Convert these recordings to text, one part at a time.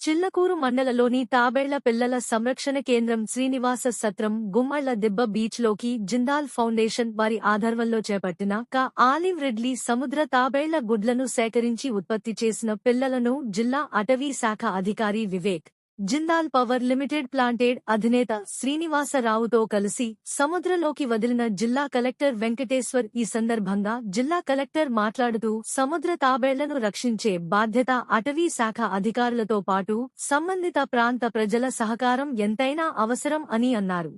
చిల్లకూరు మండలలోని తాబేళ్ళ పిల్లల సంరక్షణ కేంద్రం శ్రీనివాస సత్రం గుమ్మళ్ళ దిబ్బ బీచ్లోకి జిందాల్ ఫౌండేషన్ వారి ఆధర్వంలో చేపట్టిన క ఆలివ్ రెడ్లీ సముద్ర తాబేళ్ళ గుడ్లను సేకరించి ఉత్పత్తి చేసిన పిల్లలను జిల్లా అటవీ శాఖ అధికారి Vivek Jindal power limited planted అధినేత శ్రీనివాసరావుతో కలిసి సముద్రలోకి వదిలిన జిల్లా కలెక్టర్ వెంకటేశ్వర్ ఈ సందర్భంగా జిల్లా కలెక్టర్ మాట్లాడుతూ సముద్ర తాబేళ్ళను రక్షించే బాధ్యత అటవీ శాఖ అధికారులతో పాటు సంబంధిత ప్రాంత ప్రజల సహకారం ఎంతైనా అవసరం అని అన్నారు.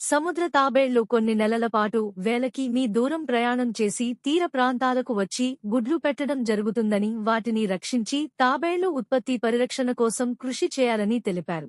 సముద్ర తాబేళ్ళు కొన్ని నెలల పాటు వేలకి మీ దూరం ప్రయాణం చేసి తీర ప్రాంతాలకు వచ్చి గుడ్లు పెట్టడం జరుగుతుందని వాటిని రక్షించి తాబేళ్ళు ఉత్పత్తి పరిరక్షణ కోసం కృషి చేయాలని తెలిపారు.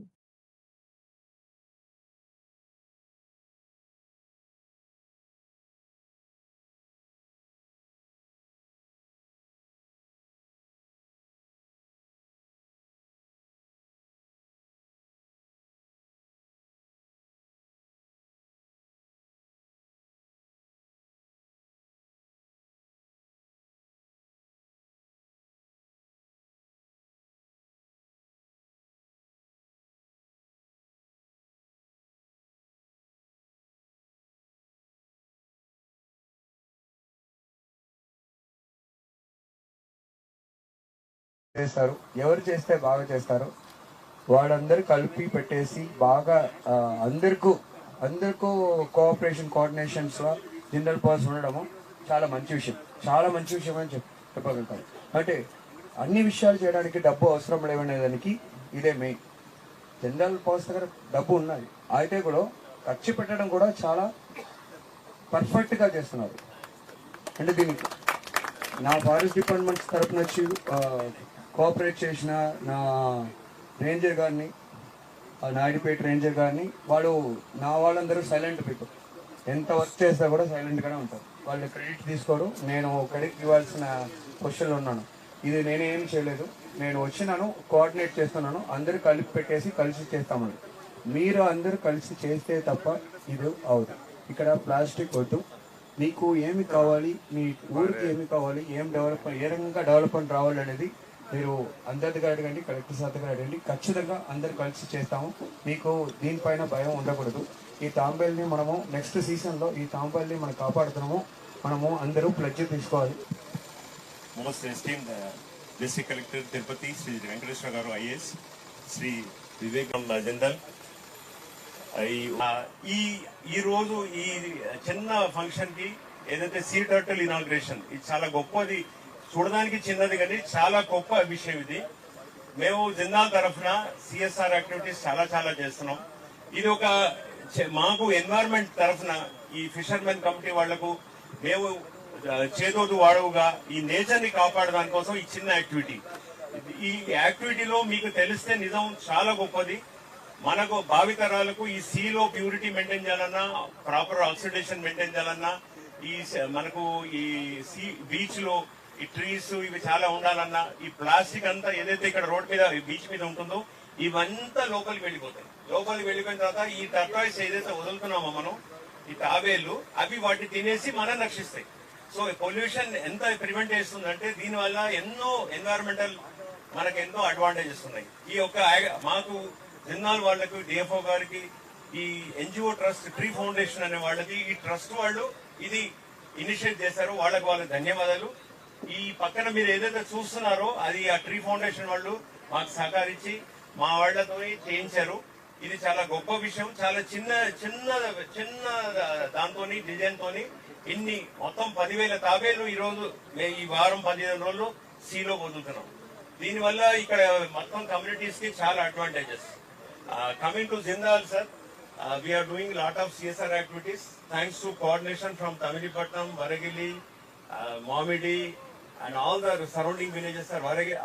చేస్తారు. ఎవరు చేస్తే బాగా చేస్తారు? వాళ్ళందరూ కలిపి పెట్టేసి బాగా అందరికూ అందరికీ కోఆపరేషన్ కోఆర్డినేషన్స్ జనరల్ పర్సన్ ఉండడము చాలా మంచి విషయం. చాలా మంచి విషయం అని చెప్ చెప్పగలుగుతాను అంటే అన్ని విషయాలు చేయడానికి డబ్బు అవసరం లేవనే దానికి ఇదే మెయిన్ జనరల్ పర్స్ దగ్గర డబ్బు ఉన్నది. అయితే కూడా ఖర్చు పెట్టడం కూడా చాలా పర్ఫెక్ట్గా చేస్తున్నారు. అంటే దీనికి నా ఫారెస్ట్ డిపార్ట్మెంట్ తరపున వచ్చి కోఆపరేట్ చేసిన నా రేంజర్ గారిని ఆ నాయుడుపేట రేంజర్ గారిని వాడు నా వాళ్ళందరూ సైలెంట్ పీపుల్ ఎంత వర్క్ చేస్తా కూడా సైలెంట్గానే ఉంటారు. వాళ్ళు క్రెడిట్ తీసుకోరు నేను క్రెడిట్ ఇవ్వాల్సిన పొజిషన్లో ఉన్నాను. ఇది నేనేం చేయలేదు. నేను వచ్చినాను కోఆర్డినేట్ చేస్తున్నాను అందరూ కలిపి పెట్టేసి కలిసి చేస్తామని. మీరు అందరూ కలిసి చేస్తే తప్ప ఇది అవుదు. ఇక్కడ ప్లాస్టిక్ వద్దు. మీకు ఏమి కావాలి మీ ఊరికి ఏమి కావాలి ఏం డెవలప్ ఏ రకంగా డెవలప్మెంట్ రావాలి అనేది మీరు అందరి దగ్గర అడగండి కలెక్టర్ సార్ దగ్గర అడగండి ఖచ్చితంగా అందరు కలిసి చేస్తాము. మీకు దీనిపైన భయం ఉండకూడదు. ఈ తాంబేల్ని మనము నెక్స్ట్ సీజన్లో ఈ తాంబేల్ని మనం కాపాడుతున్నాము. మనము అందరూ ప్లడ్జ్ తీసుకోవాలి. Most esteem district collector Tirupati Shri Venkateswara garu Garu Shri Vivekananda Vivek ఈ- ఈ ఈ రోజు ఈ చిన్న ఫంక్షన్కి ఏదైతే సీ టర్టల్ ఇనాగ్రేషన్ ఇది చాలా గొప్పది. చూడడానికి చిన్నది కానీ చాలా గొప్ప విషయం ఇది. మేము జిందాల్ తరఫున సిఎస్ఆర్ యాక్టివిటీస్ చాలా చాలా చేస్తున్నాం. ఇది ఒక చె- మాకు ఎన్వైర్న్మెంట్ తరఫున ఈ ఫిషర్మెన్ కమిటీ వాళ్ళకు మేము చేదోదు చేదోడు వాడవుగా ఈ నేచర్ని కాపాడడానికి కోసం ఈ చిన్న యాక్టివిటీ ఈ యాక్టివిటీలో మీకు తెలిస్తే నిజం చాలా గొప్పది. మనకు భావితరాలకు ఈ సీలో ప్యూరిటీ మెయింటైన్ చేయాలన్నా ప్రాపర్ ఆక్సిడేషన్ మెయింటైన్ చేయాలన్నా ఈ మనకు ఈ సీ బీచ్లో ఈ ట్రీస్ ఇవి చాలా ఉండాలన్నా ఈ ప్లాస్టిక్ అంతా ఏదైతే ఇక్కడ రోడ్ మీద బీచ్ మీద ఉంటుందో ఇవంతా లోపలికి వెళ్ళిపోతాయి. లోపలికి వెళ్ళిపోయిన తర్వాత ఈ టర్టాయిస్ ఏదైతే వదులుతున్నామో మనం ఈ తాబేళ్ళు అవి వాటిని తినేసి మనం రక్షిస్తాయి. సో పొల్యూషన్ ఎంత ప్రివెంట్ చేస్తుందంటే దీనివల్ల ఎన్నో ఎన్వైరన్మెంటల్ మనకు ఎన్నో అడ్వాంటేజెస్ ఉన్నాయి. ఈ యొక్క మాకు జిన్నాల్ వాళ్ళకు డిఎఫ్ఓ గారికి ఈ ఎన్జిఓ ట్రస్ట్ ట్రీ ఫౌండేషన్ అనే వాళ్ళకి ఈ ట్రస్ట్ వాళ్ళు ఇది ఇనిషియేట్ చేశారు. వాళ్ళకి వాళ్ళకి ధన్యవాదాలు. ఈ పక్కన మీరు ఏదైతే చూస్తున్నారో అది ఆ ట్రీ ఫౌండేషన్ వాళ్ళు మాకు సహకరించి మా వాళ్ళతో చేయించారు. ఇది చాలా గొప్ప విషయం. చాలా చిన్న చిన్న చిన్న దాంతో డిజైన్ తోని ఇన్ని మొత్తం పదివేల తాబేలు ఈ రోజు మే- ఈ వారం పదిహేను రోజులు సీలో పొందుతున్నాం. దీనివల్ల ఇక్కడ మొత్తం కమ్యూనిటీస్కి చాలా advantages coming to Jindal sir we are doing lot of CSR activities thanks to coordination from Tamilapatnam వరగిలి మామిడి and all the surrounding villages sir వరగి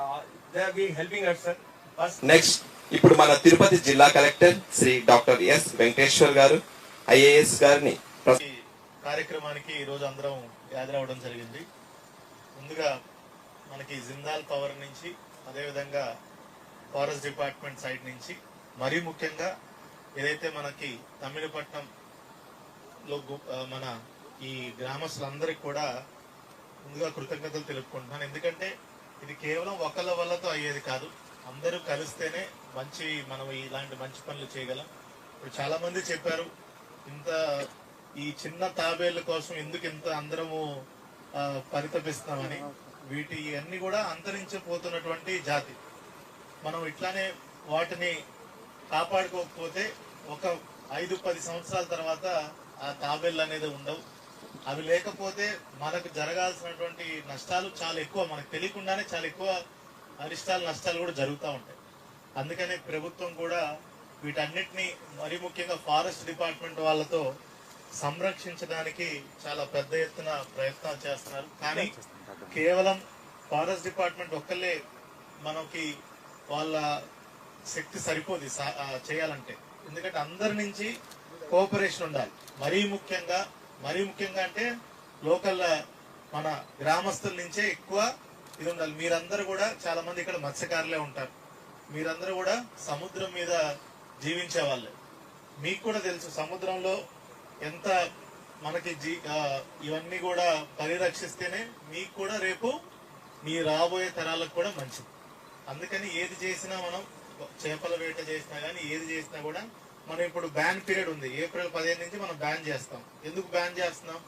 they are being helping us sir first next ఇప్పుడు మన తిరుపతి జిల్లా collector Shri doctor S Venkateshwar గారు IAS గారిని కార్యక్రమానికి ఈరోజు అందరం హాజరవడం జరిగింది. ముందుగా మనకి జిందాల్ పవర్ నుంచి అదేవిధంగా ఫారెస్ట్ డిపార్ట్మెంట్ సైడ్ నుంచి మరీ ముఖ్యంగా ఏదైతే మనకి తమిళపట్నంలో మన ఈ గ్రామస్తులందరికీ కూడా ముందుగా కృతజ్ఞతలు తెలుపుకుంటున్నాను. ఎందుకంటే ఇది కేవలం ఒకళ్ళ వల్లతో అయ్యేది కాదు. అందరూ కలిస్తేనే మంచి మనం ఇలాంటి మంచి పనులు చేయగలం. ఇప్పుడు చాలా మంది చెప్పారు ఇంత ఈ చిన్న తాబేళ్ళ కోసం ఎందుకు ఇంత అందరము పరితపిస్తామని వీటి అన్ని కూడా అంతరించిపోతున్నటువంటి జాతి. మనం ఇట్లానే వాటిని కాపాడుకోకపోతే ఒక ఐదు పది సంవత్సరాల తర్వాత ఆ తాబేళ్ళు అనేది ఉండవు. అవి లేకపోతే మనకు జరగాల్సినటువంటి నష్టాలు చాలా ఎక్కువ మనకు తెలియకుండానే చాలా ఎక్కువ అరిష్టాలు నష్టాలు కూడా జరుగుతూ ఉంటాయి. అందుకనే ప్రభుత్వం కూడా వీటన్నిటిని మరి ముఖ్యంగా ఫారెస్ట్ డిపార్ట్మెంట్ వాళ్ళతో సంరక్షించడానికి చాలా పెద్ద ఎత్తున ప్రయత్నాలు చేస్తున్నారు. కానీ కేవలం ఫారెస్ట్ డిపార్ట్మెంట్ ఒక్కళ్ళే మనకి వాళ్ళ శక్తి సరిపోదు చేయాలంటే. ఎందుకంటే అందరి నుంచి కోఆపరేషన్ ఉండాలి. మరీ ముఖ్యంగా మరీ ముఖ్యంగా అంటే లోకల్ మన గ్రామస్తుల నుంచే ఎక్కువ ఇది ఉండాలి. మీరందరూ కూడా చాలా మంది ఇక్కడ మత్స్యకారులే ఉంటారు. మీరందరూ కూడా సముద్రం మీద జీవించే వాళ్ళే మీకు కూడా తెలుసు సముద్రంలో ఎంత మనకి జీ ఇవన్నీ కూడా పరిరక్షిస్తేనే మీకు కూడా రేపు మీ రాబోయే తరాలకు కూడా మంచిది. అందుకని ఏది చేసినా మనం చేపల వేట చేసినా కానీ ఏది చేసినా కూడా మనం ఇప్పుడు బ్యాన్ పీరియడ్ ఉంది. ఏప్రిల్ పదిహేను నుంచి మనం బ్యాన్ చేస్తాం. ఎందుకు బ్యాన్ చేస్తున్నాం?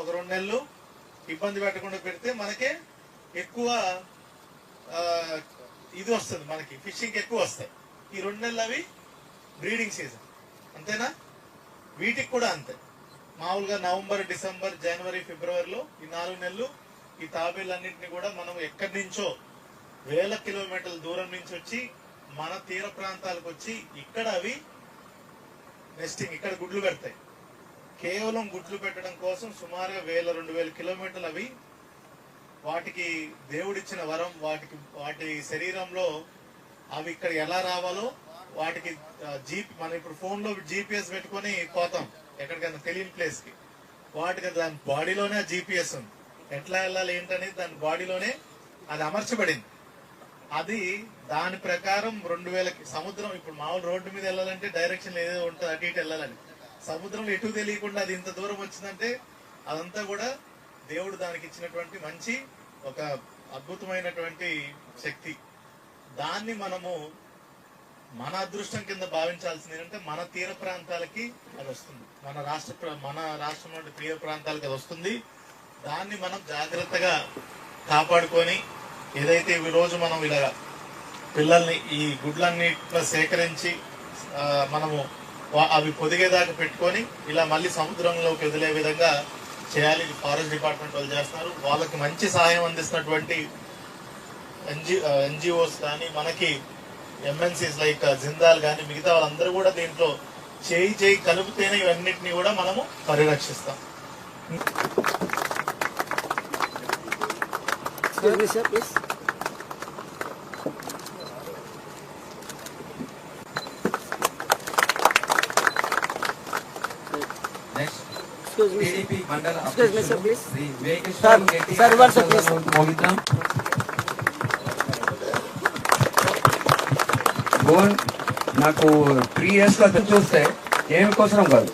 ఒక రెండు నెలలు ఇబ్బంది పెట్టకుండా పెడితే మనకే ఎక్కువ ఇది వస్తుంది మనకి. ఫిషింగ్ ఎక్కువ వస్తాయి. ఈ రెండు నెలలు అవి బ్రీడింగ్ సీజన్ అంతేనా? వీటికి కూడా అంతే. మామూలుగా నవంబర్ డిసెంబర్ జనవరి ఫిబ్రవరిలో ఈ నాలుగు నెలలు ఈ తాబేళ్ళన్నింటినీ కూడా మనం ఎక్కడి నుంచో వేల కిలోమీటర్ల దూరం నుంచి వచ్చి మన తీర ప్రాంతాలకు వచ్చి ఇక్కడ అవి నెస్టింగ్ ఇక్కడ గుడ్లు పెడతాయి. కేవలం గుడ్లు పెట్టడం కోసం సుమారుగా వేల రెండు వేల కిలోమీటర్లు అవి వాటికి దేవుడిచ్చిన వరం వాటికి వాటి శరీరంలో అవి ఇక్కడ ఎలా రావాలో వాటికి జీపీ మనం ఇప్పుడు ఫోన్లో జీపీఎస్ పెట్టుకొని పోతాం. ఎక్కడికైనా తెలియని ప్లేస్కి. వాటికి దాని బాడీలోనే జీపీఎస్ ఉంది. ఎట్లా వెళ్ళాలి ఏంటనేది దాని బాడీలోనే అది అమర్చబడింది. అది దాని ప్రకారం రెండు వేలకి సముద్రం ఇప్పుడు మామూలు రోడ్డు మీద వెళ్ళాలంటే డైరెక్షన్ ఏదో ఉంటుంది అటు ఇటు వెళ్ళాలని. సముద్రంలో ఎటు తెలియకుండా అది ఇంత దూరం వచ్చిందంటే అదంతా కూడా దేవుడు దానికి ఇచ్చినటువంటి మంచి ఒక అద్భుతమైనటువంటి శక్తి. దాన్ని మనము మన అదృష్టం కింద భావించాల్సింది ఏంటంటే మన తీర ప్రాంతాలకి అది వస్తుంది. మన రాష్ట్ర ప్ర- మన రాష్ట్రంలో తీర ప్రాంతాలకి అది వస్తుంది. దాన్ని మనం జాగ్రత్తగా కాపాడుకొని ఏదైతే ఈరోజు రోజు మనం ఇలా పిల్లల్ని ఈ గుడ్లన్నిట్లో సేకరించి మనము వా- అవి పొదిగేదాకా పెట్టుకొని ఇలా మళ్ళీ సముద్రంలోకి వదిలే విధంగా చేయాలి. ఫారెస్ట్ డిపార్ట్మెంట్ వాళ్ళు చేస్తున్నారు. వాళ్ళకి మంచి సహాయం అందిస్తున్నటువంటి ఎన్జి ఎన్జిఓస్ కానీ మనకి ఎంఎన్సీస్ లైక్ జిందాల్ కానీ మిగతా వాళ్ళందరూ కూడా దీంట్లో చేయి చేయి కలిపితేనే ఇవన్నిటిని కూడా మనము పరిరక్షిస్తాం. Excuse me, sir, please. Next Excuse me, sir. TDP మండల Excuse me, sir, అధ్యక్షులు please. Shri Sir, Vegeshwar Reddy sir, గారి one second, please. ప్రసంగం మోగిద్దాం భువన్ నాకు త్రీ ఇయర్స్ లో చూస్తే ఏమి కోసరం కాదు